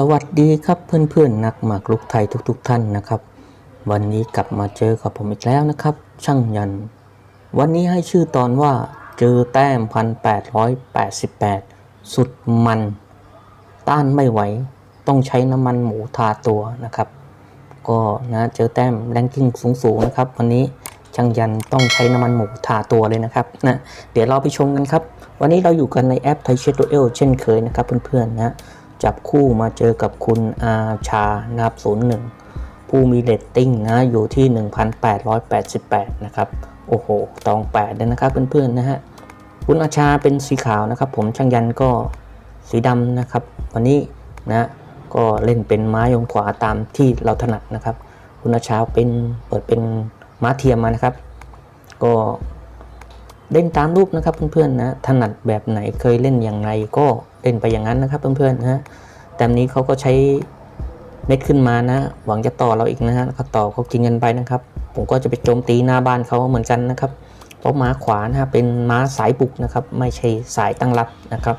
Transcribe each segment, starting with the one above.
สวัสดีครับเพื่อนๆนักหมากรุกไทยทุกๆทท่านนะครับ วันนี้กลับมาเจอกับผมอีกแล้วนะครับ ช่างยัน วันนี้ให้ชื่อตอนว่าเจอแต้มพันแปดร้อยแปดสิบแปดสุดมัน ต้านไม่ไหว ต้องใช้น้ำมันหมูทาตัวนะครับ ก็นะเจอแต้มแรงกิ้งสูงๆนะครับ วันนี้ช่างยันต้องใช้น้ำมันหมูทาตัวเลยนะครับนะเดี๋ยวเราไปชมกันครับ วันนี้เราอยู่กันในแอปไทเชตเอลเช่นเคยนะครับเพื่อนๆนะ จับคู่มาเจอกับคุณอาชานะครับ01 ผู้มีเรตติ้งนะอยู่ที่ 1,888 นะครับ โอ้โห ตอง8เลยนะครับเพื่อนๆนะฮะ คุณอาชาเป็นสีขาวนะครับ ผมช่างยันก็สีดำนะครับ วันนี้นะก็เล่นเป็นม้ายงขวาตามที่เราถนัดนะครับ คุณอาชาเป็นเปิดเป็นม้าเทียมมานะครับ ก็ เล่นตามรูปนะครับเพื่อนๆนะถนัดแบบไหนเคยเล่นอย่างไรก็เล่นไปอย่างนั้นนะครับเพื่อนๆนะฮะแต่นี้เขาก็ใช้เม็ดขึ้นมานะ หวังจะต่อเราอีกนะฮะแล้วก็ต่อเขากินกันไปนะครับ ผมก็จะไปโจมตีหน้าบ้านเขาเหมือนกันนะครับ เพราะม้าขวานะฮะเป็นม้าสายบุกนะครับ ไม่ใช่สายตั้งรับนะครับ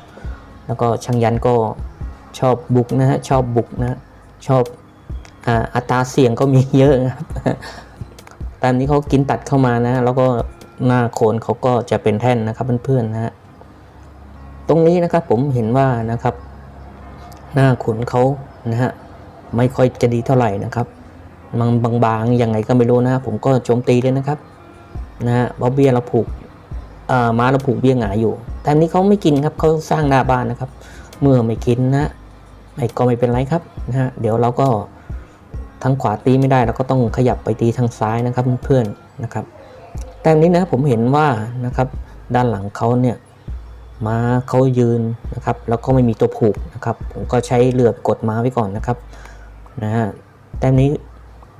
แล้วก็ช่างยันก็ชอบบุกนะฮะชอบบุกนะชอบอัตราเสี่ยงก็มีเยอะนะครับตามนี้เขากินตัดเข้ามานะ แล้วก็ หน้าโคนเขาก็จะเป็นแท่นนะครับเพื่อนๆนะฮะตรงนี้นะครับผมเห็นว่านะครับ หน้าขนเขานะฮะไม่ค่อยจะดีเท่าไหร่นะครับมันบางๆยังไงก็ไม่รู้นะผมก็โจมตีเลยนะครับนะฮะเพราเบี้ยเราผูกเอ่อม้าเราผูกเบี้ยหงายอยู่ แต่อันนี้เขาไม่กินครับเขาสร้างหน้าบ้านนะครับ เมื่อไม่กินนะไอ้ก็ไม่เป็นไรครับนะฮะเดี๋ยวเราก็ทางขวาตีไม่ได้เราก็ต้องขยับไปตีทางซ้ายนะครับเพื่อนๆนะครับ แต่อันนี้นะผมเห็นว่านะครับด้านหลังเขาเนี่ยม้าเขายืนนะครับ แล้วก็ไม่มีตัวผูกนะครับ ผมก็ใช้เรือกดม้าไว้ก่อนนะครับนะฮะแต้มนี้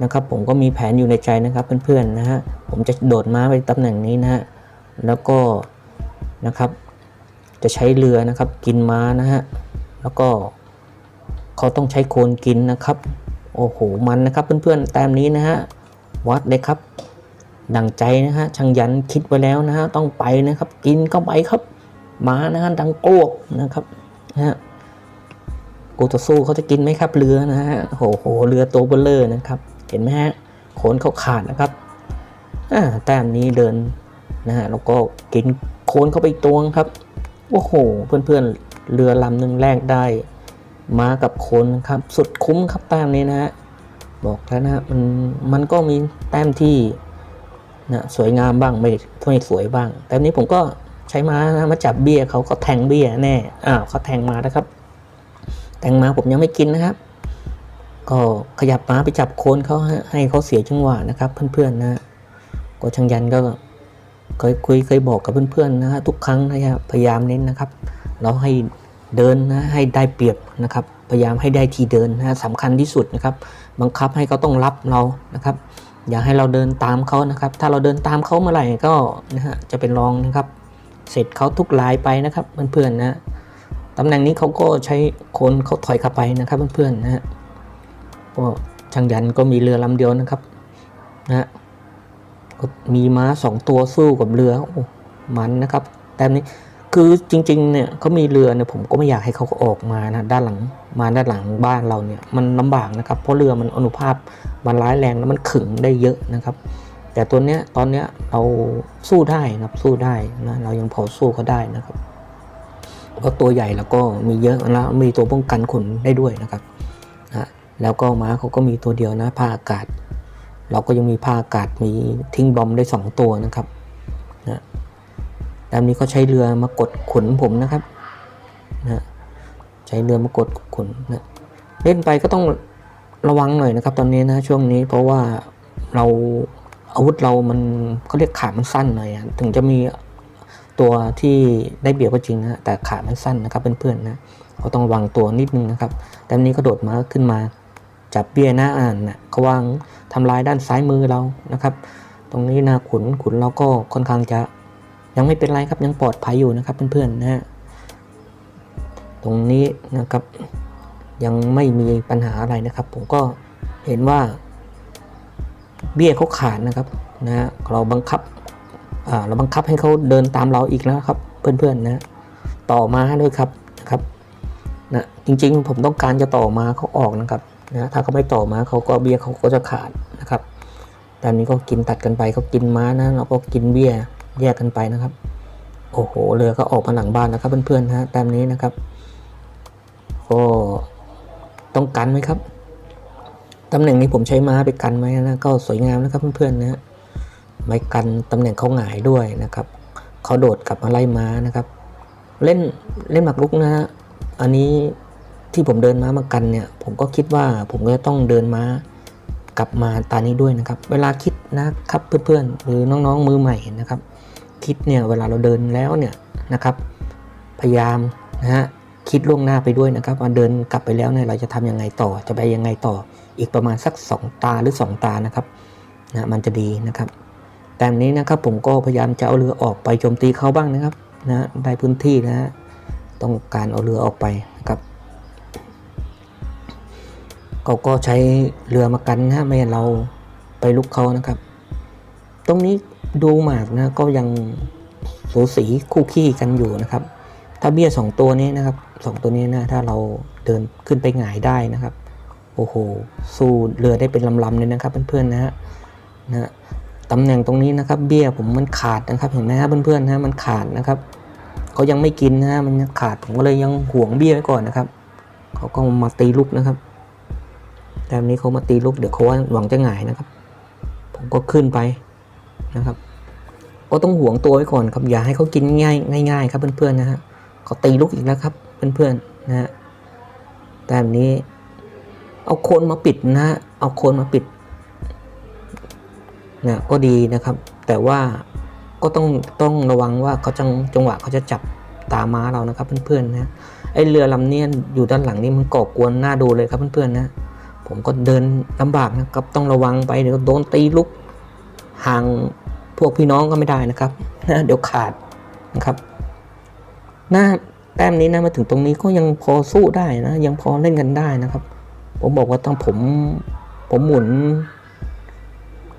นะครับผมก็มีแผนอยู่ในใจนะครับเพื่อนๆนะฮะผมจะโดดม้าไปตำแหน่งนี้นะฮะแล้วก็นะครับจะใช้เรือนะครับกินม้านะฮะแล้วก็เขาต้องใช้โคนกินนะครับ โอ้โหมันนะครับเพื่อนๆแต้มนี้นะฮะวัดเลยครับ ดังใจนะฮะช่างยันคิดไว้แล้วนะฮะต้องไปนะครับ กินก็ไปครับม้านะฮะดังโกกนะครับนะฮะกูจะสู้เขาจะกินไหมครับเรือนะฮะโหโหเรือตัวเบลเลอร์นะครับ เห็นไหมฮะโขนเขาขาดนะครับอ่าแต้มนี้เดินนะฮะแล้วก็กินโคนเข้าไปตัวงครับโอ้โห เพื่อนๆเรือลำหนึ่งแรกได้ม้ากับโคนนะครับ สุดคุ้มครับแต้มนี้นะฮะบอกแล้วนะฮะมันมันก็มีแต้มที่ นะสวยงามบ้างไม่ไม่สวยบ้าง แต่นี้ผมก็ใช้ม้านะมาจับเบี้ยเขาก็แทงเบี้ยแน่อ้าวเขาแทงมานะครับ แทงมาผมยังไม่กินนะครับ ก็ขยับม้าไปจับโคนเขาให้เขาเสียจังหวะนะครับ เพื่อนๆนะก็ช่างยันก็เคยคุยเคยบอกกับเพื่อนๆนะฮะทุกครั้งนะครับพยายามเน้นนะครับ เราให้เดินนะให้ได้เปรียบนะครับ พยายามให้ได้ทีเดินนะสำคัญที่สุดนะครับ บังคับให้เขาต้องรับเรานะครับ อย่าให้เราเดินตามเขานะครับ ถ้าเราเดินตามเขาเมื่อไหร่ก็นะฮะจะเป็นรองนะครับ เสร็จเขาทุกลายไปนะครับเพื่อนๆนะตำแหน่งนี้เขาก็ใช้คนเขาถอยเข้าไปนะครับเพื่อนๆนะฮะก็ช่างยันก็มีเรือลำเดียวนะครับนะฮะก็มีม้าสองตัวสู้กับเรือโอ้มันนะครับแต่นี้ คือจริงๆเนี่ยเขามีเรือเนี่ยผมก็ไม่อยากให้เขาออกมานะด้านหลังมาด้านหลังบ้านเราเนี่ยมันลำบากนะครับ เพราะเรือมันอนุภาพมันร้ายแรงแล้วมันขึงได้เยอะนะครับ แต่ตัวเนี้ยตอนเนี้ยเราสู้ได้นะครับสู้ได้นะเรายังพอสู้เขาได้นะครับเพราะตัวใหญ่แล้วก็มีเยอะแล้วมีตัวป้องกันขนได้ด้วยนะครับนะแล้วก็ม้าเขาก็มีตัวเดียวนะผ้าอากาศ เราก็ยังมีผ้าอากาศมีทิ้งบอมได้สองตัวนะครับ ตามนี้เขาใช้เรือมากดขนผมนะครับนะใช้เรือมากดขนนะเล่นไปก็ต้องระวังหน่อยนะครับ ตอนนี้นะช่วงนี้เพราะว่าเราอาวุธเรามันเขาเรียกขามันสั้นหน่อยอะถึงจะมีตัวที่ได้เบียบก็จริงนะแต่ขามันสั้นนะครับเพื่อนๆนะก็ต้องระวังตัวนิดนึงนะครับแต่นนี้ก็โดดมาขึ้นมาจับเบี้ยหน้าอ่านนะเขาวางทำลายด้านซ้ายมือเรานะครับ ตรงนี้นาขุนขุนเราก็ค่อนข้างจะ ยังไม่เป็นไรครับยังปลอดภัยอยู่นะครับเพื่อนๆนะฮะตรงนี้นะครับยังไม่มีปัญหาอะไรนะครับ ผมก็เห็นว่า เบี้ยเขาขาดนะครับนะฮะเราบังคับเราบังคับให้เขาเดินตามเราอีกแล้วครับ เพื่อนๆนะต่อมาด้วยครับนะครับนะจริงๆ ผมต้องการจะต่อมาเขาออกนะครับนะถ้าเขาไม่ต่อมาเขาก็เบี้ยเขาก็จะขาดนะครับแต่อันนี้ก็กินตัดกันไปเขากินม้านะเราก็กินเบี้ย แยกกันไปนะครับ โอ้โหเรือก็ออกมาหลังบ้านนะครับเพื่อนๆนะฮะแต้มนี้นะครับก็ต้องกันไหมครับตำแหน่งนี้ผมใช้ม้าไปกันไหมนะก็สวยงามนะครับเพื่อนๆนะฮะไม่กันตำแหน่งเขาหงายด้วยนะครับเขาโดดกลับมาไล่ม้านะครับ เล่นเล่นหมากรุกนะฮะอันนี้ที่ผมเดินม้ามากันเนี่ย ผมก็คิดว่าผมก็จะต้องเดินม้ากลับมาตานี้ด้วยนะครับ เวลาคิดนะครับเพื่อนๆหรือน้องๆมือใหม่นะครับ คิดเนี่ยเวลาเราเดินแล้วเนี่ยนะครับ พยายามนะฮะคิดล่วงหน้าไปด้วยนะครับว่าเดินกลับไปแล้วเนี่ยเราจะทำยังไงต่อจะไปยังไงต่อ อีกประมาณสัก 2 ตาหรือ 2 ตานะครับนะมันจะดีนะครับ แต่นี้นะครับผมก็พยายามจะเอาเรือออกไปโจมตีเขาบ้างนะครับนะได้พื้นที่นะฮะต้องการเอาเรือออกไปนะครับเขาก็ใช้เรือมากันนะฮะไม่ให้เราไปลุกเขานะครับ ตรงนี้ ดูหมากนะก็ยังสูสีคู่ขี้กันอยู่นะครับ ถ้าเบี้ยสองตัวนี้นะครับสองตัวนี้นะถ้าเราเดินขึ้นไปหงายได้นะครับ โอ้โห สู้เรือได้เป็นลำๆเลยนะครับเพื่อนๆนะฮะนะตำแหน่งตรงนี้นะครับ เบี้ยผมมันขาดนะครับ เห็นไหมครับเพื่อนๆนะมันขาดนะครับเขายังไม่กินนะฮะมันขาดผมก็เลยยังห่วงเบี้ยไว้ก่อนนะครับเขาก็มาตีลูกนะครับแต่วันนี้เขามาตีลูกเดี๋ยวเขาว่าหวังจะหงายนะครับ ผมก็ขึ้นไป นะครับ ก็ต้องห่วงตัวไว้ก่อนครับอย่าให้เขากินง่ายง่ายๆครับเพื่อนๆนะฮะเขาตีลูกอีกแล้วครับเพื่อนๆนะฮะแต่แบบนี้ เอาโคนมาปิดนะฮะเอาโคนมาปิดนะก็ดีนะครับ แต่ว่าก็ต้องต้องระวังว่าเขาจังจังหวะเขาจะจับตาม้าเรานะครับเพื่อนๆนะไอเรือลำเนี้ยอยู่ด้านหลังนี่มันก่อกวนหน้าดูเลยครับเพื่อนๆนะผมก็เดินลำบากนะครับต้องระวังไปเดี๋ยวโดนตีลุกห่าง พวกพี่น้องก็ไม่ได้นะครับนะเดี๋ยวขาดนะครับ หน้าแต้มนี้นะมาถึงตรงนี้ก็ยังพอสู้ได้นะ ยังพอเล่นกันได้นะครับ ผมบอกว่าต้องผมผมหมุน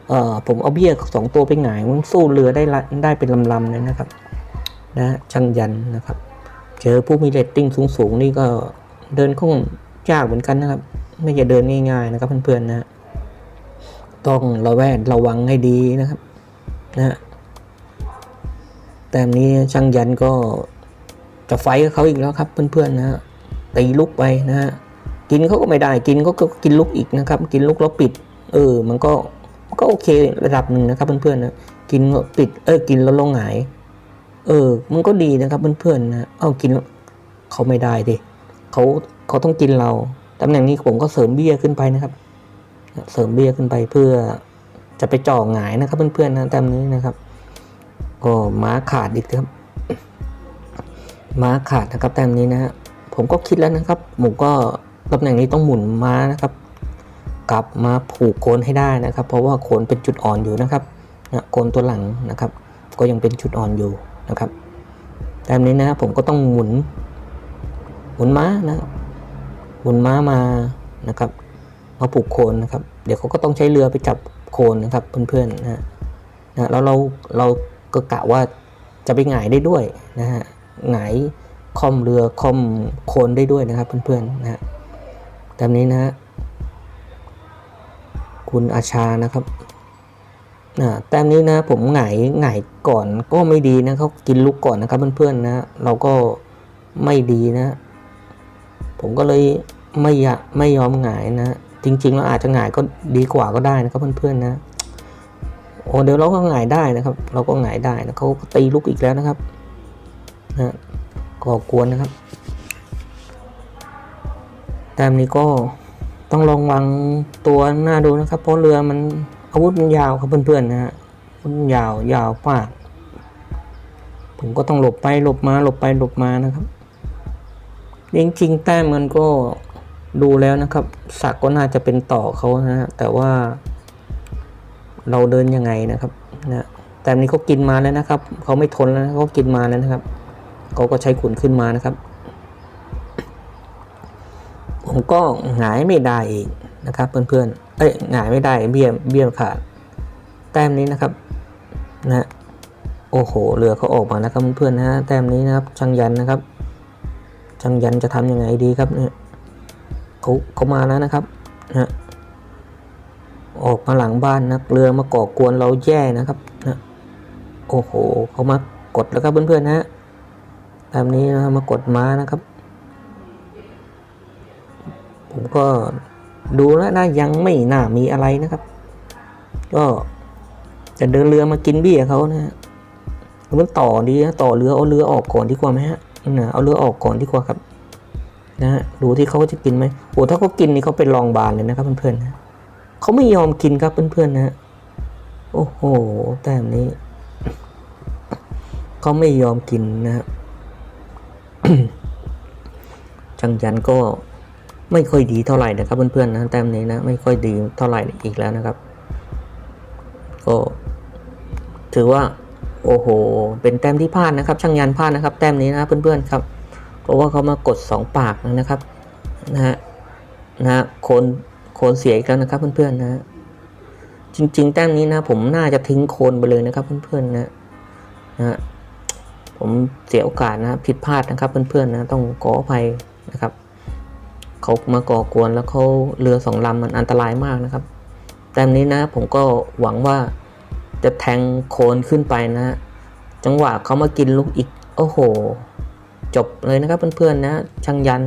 เอ่อผมเอาเบี้ยสองตัวไปหงายมันสู้เรือได้ได้เป็นลำๆเลยนะครับ นะช่างยันนะครับ เจอผู้มีเรตติ้งสูงๆนี่ก็เดินคงยากเหมือนกันนะครับ ไม่จะเดินง่ายๆนะครับเพื่อนๆนะ ต้องระแวดระวังให้ดีนะครับ นะแต่นี้ช่างยันก็จะไฟกับเขาอีกแล้วครับเพื่อนๆนะฮะตีลุกไปนะฮะกินเขาก็ไม่ได้กินก็กินลุกอีกนะครับ กินลุกแล้วปิด เออ มันก็ก็โอเคระดับหนึ่งนะครับเพื่อนๆนะกินปิดเออกินแล้วลงหาย เออ มันก็ดีนะครับเพื่อนๆนะเอากินเขาไม่ได้ดิเขาเขาต้องกินเราตำแหน่งนี้ผมก็เสริมเบี้ยขึ้นไปนะครับ เสริมเบี้ยขึ้นไปเพื่อ จะไปจ่อหงายนะครับ เพื่อนๆนะแต้มนี้นะครับ ก็ม้าขาดอีกครับ ม้าขาดนะครับแต้มนี้นะฮะผมก็คิดแล้วนะครับผมก็ตำแหน่งนี้ต้องหมุนม้านะครับ กลับมาผูกโคนให้ได้นะครับ เพราะว่าโคนเป็นจุดอ่อนอยู่นะครับนะโคนตัวหลังนะครับ ก็ยังเป็นจุดอ่อนอยู่นะครับแต้มนี้นะผมก็ต้องหมุน หมุนม้านะครับหมุนม้ามานะครับมาผูกโคนนะครับ เดี๋ยวเขาก็ต้องใช้เรือไปจับ โคนนะครับเพื่อนๆนะฮะนะแล้วเราเราก็กะว่าจะไปหงายได้ด้วยนะฮะหงายคอมเรือคอมโคนได้ด้วยนะครับเพื่อนๆนะฮะตามนี้นะฮะคุณอาชานะครับนะแต้มนี้นะผมหงายหงายก่อนก็ไม่ดีนะเขากินลูกก่อนนะครับเพื่อนๆนะเราก็ไม่ดีนะ ผมก็เลยไม่ยากไม่ยอมหงายนะ จริงๆเราอาจจะหงายก็ดีกว่าก็ได้นะครับเพื่อนๆนะโอ้เดี๋ยวเราก็หงายได้นะครับ เราก็หงายได้นะเขาตีลูกอีกแล้วนะครับนะก่อกวนนะครับแต้มนี้ก็ต้องลองวางตัวหน้าดูนะครับ เพราะเรือมันอาวุธมันยาวครับเพื่อนๆนะฮะมันยาวยาวมากผมก็ต้องหลบไปหลบมาหลบไปหลบมานะครับจริงๆแต้มมันก็ ดูแล้วนะครับสักก็น่าจะเป็นต่อเขานะฮะแต่ว่า เราเดินยังไงนะครับนะแต่นี้เขากินมาแล้วนะครับเขาไม่ทนแล้วเขากินมาแล้วนะครับเขาก็ใช้ขุนขึ้นมานะครับ ผมก็หงายไม่ได้อีกนะครับ เพื่อนๆเอ้ยหงายไม่ได้เบี้ยเบี้ยขาดแต้มนี้นะครับนะโอ้โหเรือเขาออกมาแล้วครับเพื่อนๆนะแต้มนี้นะครับช่างยันนะครับช่างยันจะทำยังไงดีครับเนี่ย เขาเขามาแล้วนะครับนะออกมาหลังบ้านนะเรือมาก่อกวนเราแย่นะครับนะโอ้โหเขามากดแล้วครับเพื่อนๆนะฮะแบบนี้นะมากดม้านะครับ ผมก็ดูแล้วนะยังไม่น่ามีอะไรนะครับ ก็จะเดินเรือมากินเบี้ยเขานะฮะมันต่อดีนะต่อเรือเอาเรือออกก่อนดีกว่าไหมฮะนะเอาเรือออกก่อนดีกว่าครับ นะฮะดูที่เขาจะกินไหมโอ้ถ้าเขากินนี่เขาเป็นรองบานเลยนะครับเพื่อนๆนะเขาไม่ยอมกินครับเพื่อนๆนะโอ้โหแต้มนี้เขาไม่ยอมกินนะฮะจังยันก็ไม่ค่อยดีเท่าไหร่นะครับเพื่อนๆนะแต้มนี้นะไม่ค่อยดีเท่าไหร่อีกแล้วนะครับ ก็ถือว่า โอ้โห เป็นแต้มที่พลาดนะครับ ช่างยันพลาดนะครับ แต้มนี้นะเพื่อนๆครับ เพราะว่าเขามากดสองปากนะครับนะฮะนะฮะโคนโคนเสียอีกแล้วนะครับเพื่อนๆนะจริงๆแต้มนี้นะ ผมน่าจะทิ้งโคนไปเลยนะครับเพื่อนๆนะนะฮะผมเสียโอกาสนะผิดพลาดนะครับเพื่อนๆนะต้องขออภัยนะครับเขามาก่อกวนแล้วเขาเรือสองลำมันอันตรายมากนะครับแต้มนี้นะผมก็หวังว่าจะแทงโคนขึ้นไปนะ จังหวะเขามากินลูกอีก โอ้โห จบเลยนะครับเพื่อนๆนะช่างยัน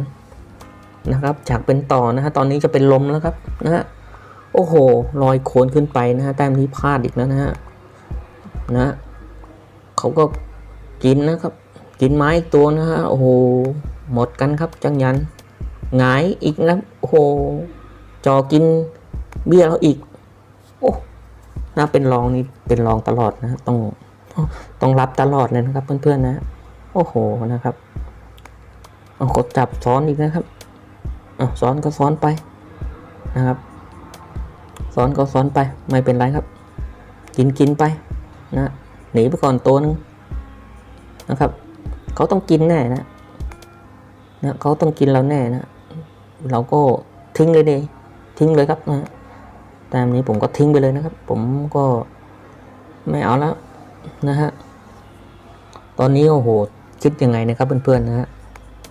นะครับจากเป็นต่อนะฮะตอนนี้จะเป็นลมแล้วครับนะฮะโอ้โหลอยโคนขึ้นไปนะฮะแต้มนี้พลาดอีกแล้วนะฮะนะเขาก็กินนะครับ กินไม้อีกตัวนะฮะโอ้โหหมดกันครับจังยันหงายอีกนะโอ้โหจอกินเบี้ยเราอีกโอ้น่าเป็นรองนี่เป็นรองตลอดนะต้องต้องรับตลอดเลยนะครับเพื่อนๆนะ โอ้โหนะครับ เอากดจับซ้อนอีกนะครับอะซ้อนก็ซ้อนไปนะครับ ซ้อนก็ซ้อนไปไม่เป็นไรครับ กินกินไปนะหนีไปก่อนตัวนึงนะครับเขาต้องกินแน่นะนะเขาต้องกินเราแน่นะ เราก็ทิ้งเลยดีทิ้งเลยครับนะตามนี้ผมก็ทิ้งไปเลยนะครับ ผมก็ไม่เอาแล้วนะฮะตอนนี้โอ้โหคิดยังไงนะครับเพื่อนๆนะฮะ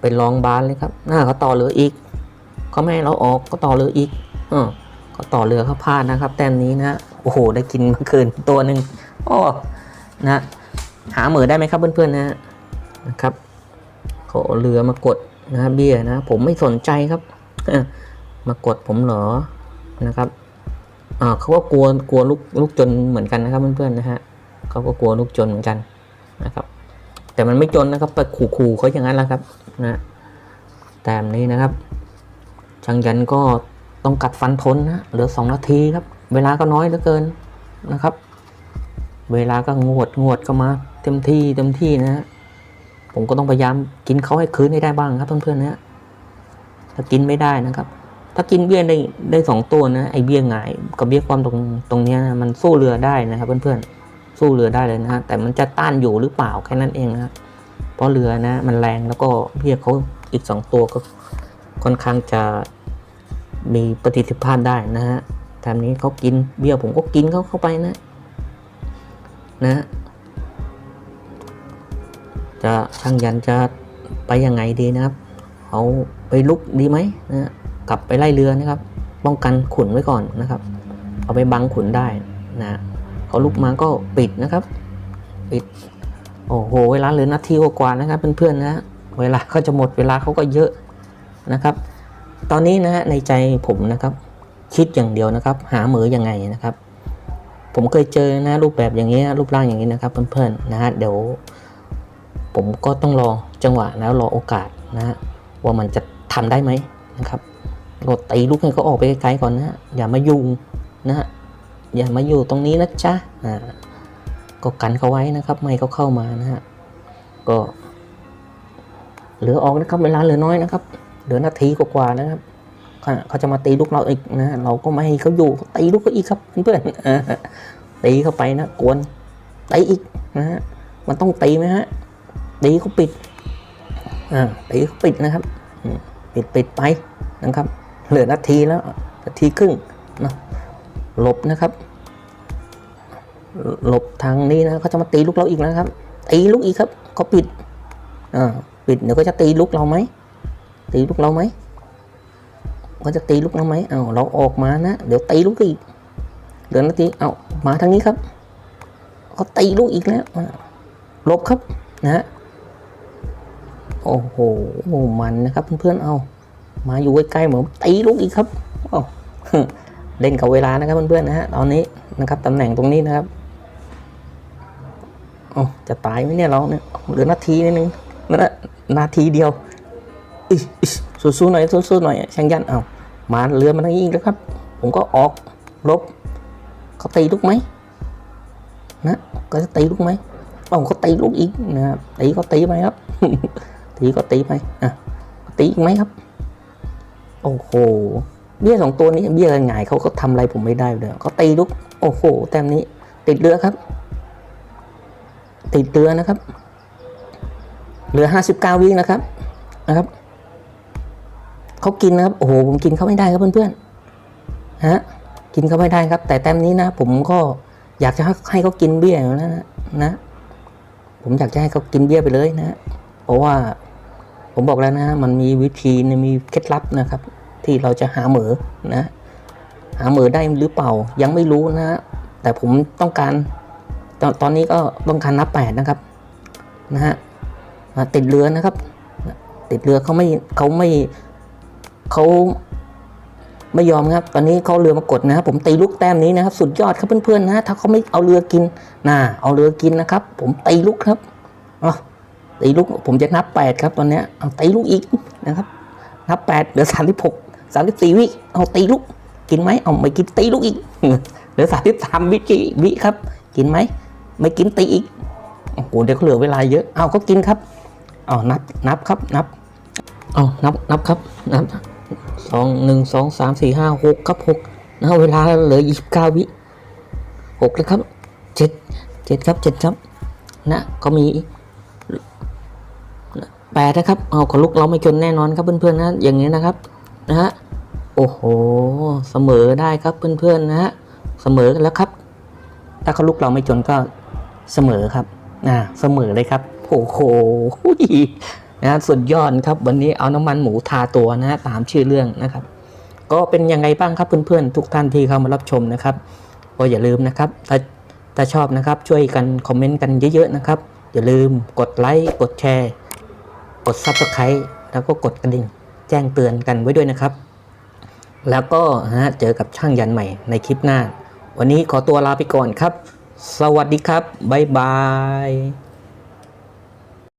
เป็นรองบานเลยครับ หน้าเขาต่อเรืออีกเขาไม่ให้เราออกก็ต่อเรืออีกเออก็ต่อเรือเขาพลาดนะครับ แต้มนี้นะฮะโอ้โห ได้กินเมื่อคืนตัวหนึ่งโอ้นะหาเหมือได้ไหมครับเพื่อนๆนะฮะนะครับเขาเอเรือมากดนะเบี้ยนะผมไม่สนใจครับมากดผมเหรอนะครับอ่าเขาก็กลัวกลัวลูกลูกจนเหมือนกันนะครับเพื่อนๆนะฮะเขาก็กลัวลูกจนเหมือนกันนะครับ แต่มันไม่จนนะครับไปขู่ๆเขาอย่างนั้นแหละครับนะแต้มนี้นะครับช่างยันก็ต้องกัดฟันทนนะเหลือสองนาทีครับ เวลาก็น้อยเหลือเกินนะครับ เวลาก็งวดงวดเข้ามา เต็มที่เต็มที่นะฮะผมก็ต้องพยายามกินเขาให้คืนให้ได้บ้างครับเพื่อนๆนะฮะถ้ากินไม่ได้นะครับ ถ้ากินเบี้ยได้ได้สองตัวนะไอเบี้ยหงายกับเบี้ยความตรงตรงนี้นะมันสู้เรือได้นะครับเพื่อนๆ สู้เรือได้เลยนะฮะแต่มันจะต้านอยู่หรือเปล่าแค่นั้นเองนะเพราะเรือนะมันแรงแล้วก็เบี้ยเขาอีกสองตัวก็ค่อนข้างจะมีประสิทธิภาพได้นะฮะแถมนี้เขากินเบี้ยผมก็กินเขาเข้าไปนะนะจะช่างยันจะไปยังไงดีนะครับเอาไปลุกดีไหมนะกลับไปไล่เรือนะครับ ป้องกันขุนไว้ก่อนนะครับ เอาไปบังขุนได้นะ เขาลุกมาก็ปิดนะครับ ปิด โอ้โห เวลาเหลือนาทีกว่านะครับเพื่อนๆนะ เวลาเขาจะหมดเวลาเขาก็เยอะนะครับ ตอนนี้นะฮะในใจผมนะครับ คิดอย่างเดียวนะครับ หาเหมือยังไงนะครับ ผมเคยเจอนะรูปแบบอย่างนี้นะรูปร่างอย่างนี้นะครับ เพื่อนๆนะฮะเดี๋ยว ผมก็ต้องรอจังหวะแล้วรอโอกาสนะฮะว่ามันจะทำได้ไหมนะครับเราตีลูกให้เขาออกไปไกลๆก่อนนะฮะอย่ามายุ่งนะฮะ อย่ามาอยู่ตรงนี้นะจ๊ะอ่าก็กันเขาไว้นะครับ ไม่ให้เขาเข้ามานะฮะก็เหลือออกนะครับ เวลาเหลือน้อยนะครับ เหลือนาทีกว่าๆนะครับเขาจะมาตีลูกเราอีกนะ เราก็ไม่ให้เขาอยู่ตีลูกเขาอีกครับเพื่อนๆตีเข้าไปนะกวนตีอีกนะฮะมันต้องตีไหมฮะตีเขาปิดอ่าตีเขาปิดนะครับปิดปิดไปนะครับ เหลือนาทีแล้วนาทีครึ่งนะ ลบนะครับหลบทางนี้นะเขาจะมาตีลูกเราอีกนะครับ ตีลูกอีกครับเขาปิดอ่าปิดเดี๋ยวก็จะตีลูกเราไหมตีลูกเราไหมเขาจะตีลูกเราไหมเอาเราออกมานะเดี๋ยวตีลูกอีกเหลือนาทีเอามาทางนี้ครับเขาตีลูกอีกแล้วลบครับนะฮะโอ้โหมันนะครับเพื่อนๆเอามาอยู่ใกล้ๆเหมือนตีลูกอีกครับอ้าว เล่นกับเวลานะครับเพื่อนๆนะฮะตอนนี้นะครับตำแหน่งตรงนี้นะครับโอ๋อจะตายไหมเนี่ยเราเนี่ยเหลือนาทีนิดนึงนะนาทีเดียวอิอิสู้ๆหน่อยสู้ๆหน่อยช่างยันเอามาเรือมาทางนี้อีกแล้วครับ ผมก็ออกลบเขาตีลูกไหมนะก็จะตีลูกไหมเอ้าเขาตีลูกอีกนะครับตีก็ตีไปครับตีก็ตีไปอะตีอีกไหมครับ โอ้โห เบี้ยสองตัวนี้เบี้ยหงายเขาก็ทำอะไรผมไม่ได้เลยเขาตีลูกโอ้โห แต้มนี้ ติดเรือครับ ติดเรือนะครับ เหลือห้าสิบเก้าวินะครับนะครับเขากินนะครับโอ้โหผมกินเขาไม่ได้ครับเพื่อนๆฮะกินเขาไม่ได้ครับ แต่แต้มนี้นะ ผมก็อยากจะให้เขากินเบี้ยอยู่แล้วนะนะ ผมอยากจะให้เขากินเบี้ยไปเลยนะ เพราะว่าผมบอกแล้วนะ มันมีวิธีมีเคล็ดลับนะครับ ที่เราจะหาเหมือนะ หาเหมือได้หรือเปล่ายังไม่รู้นะ แต่ผมต้องการตอนตอนนี้ก็ต้องการนับแปดนะครับนะฮะติดเรือนะครับ ติดเรือเขาไม่เขาไม่เขาไม่ยอมครับ ตอนนี้เขาเรือมากดนะครับผมตีลูกแต้มนี้นะครับ สุดยอดครับเพื่อนๆนะถ้าเขาไม่เอาเรือกินน่าเอาเรือกินนะครับ ผมตีลูกครับอ๋อตีลูกผมจะนับแปดครับตอนนี้เอาตีลูกอีกนะครับ นับแปดเหลือสาม สามสิบสี่วิเอาตีลูก กินไหมเอาไม่กินตีลูกอีกเหลือสามสิบสามวิจิวิครับ กินไหมไม่กินตีอีกโอ้โหเดี๋ยวเขาเหลือเวลาเยอะเอาก็กินครับเอานับนับครับนับเอานับนับครับนับสองหนึ่งสองสามสี่ห้าหกครับหกนะเวลาเหลือยี่สิบเก้าวิหกแล้วครับเจ็ดเจ็ดครับเจ็ดครับนะก็มีแปดนะครับเอาขอลุกเราไม่จนแน่นอนครับเพื่อนๆนะอย่างนี้นะครับนะฮะ โอ้โห เสมอได้ครับเพื่อนๆนะฮะเสมอกันแล้วครับ ถ้าเขาลุกเราไม่จนก็เสมอครับอ่าเสมอเลยครับโอ้โหนะฮะสุดยอดครับ วันนี้เอาน้ำมันหมูทาตัวนะฮะตามชื่อเรื่องนะครับ ก็เป็นยังไงบ้างครับเพื่อนๆ ทุกท่านที่เข้ามารับชมนะครับก็อย่าลืมนะครับถ้าถ้าชอบนะครับช่วยกันคอมเมนต์กันเยอะๆนะครับ อย่าลืมกดไลค์กดแชร์ กด Subscribe แล้วก็กดกระดิ่งแจ้งเตือนกันไว้ด้วยนะครับ แล้วก็ฮะเจอกับช่างยันใหม่ในคลิปหน้า วันนี้ขอตัวลาไปก่อนครับ สวัสดีครับ บ๊ายบาย